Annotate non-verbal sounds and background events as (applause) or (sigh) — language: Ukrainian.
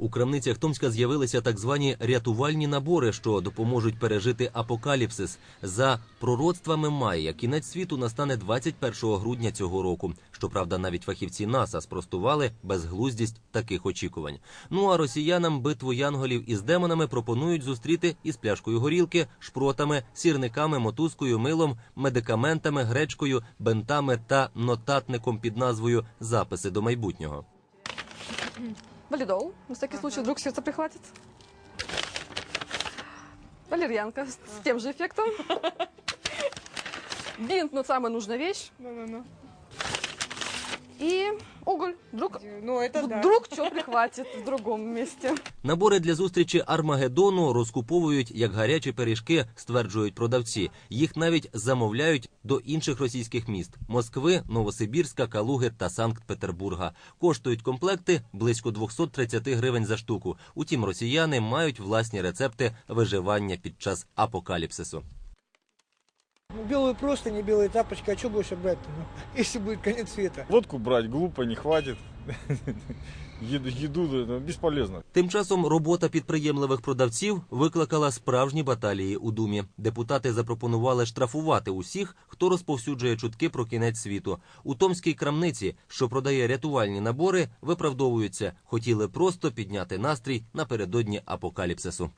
У крамницях Томська з'явилися так звані рятувальні набори, що допоможуть пережити апокаліпсис. За пророцтвами Майя кінець світу настане 21 грудня цього року. Щоправда, навіть фахівці НАСА спростували безглуздість таких очікувань. Ну а росіянам битву янголів із демонами пропонують зустріти із пляшкою горілки, шпротами, сірниками, мотузкою, милом, медикаментами, гречкою, бентами та нотатником під назвою Записи до майбутнього. Валидол, на всякий случай, вдруг сердце прихватит. Валерьянка с с тем же эффектом. (laughs) Бинт, но самая нужная вещь. Ну-ну-ну. Уголь. Вдруг, Ну, это да. вдруг что прихватит в другом месте. Набори для зустрічі Армагеддону розкуповують як гарячі пиріжки, стверджують продавці. Їх навіть замовляють до інших російських міст: Москви, Новосибірська, Калуги та Санкт-Петербурга. Коштують комплекти близько 230 гривень за штуку. Утім, росіяни мають власні рецепти виживання під час апокаліпсису. Ну, белую просто, не белые тапочки, а что больше брать-то, ну, (laughs) если будет конец света? Водку брать глупо, не хватит. (laughs) Еду, еду ну, бесполезно. Тим часом робота підприємливих продавців викликала справжні баталії у думі. Депутати запропонували штрафувати усіх, хто розповсюджує чутки про кінець світу. У томській крамниці, що продає рятувальні набори, виправдовуються. Хотіли просто підняти настрій напередодні апокаліпсису.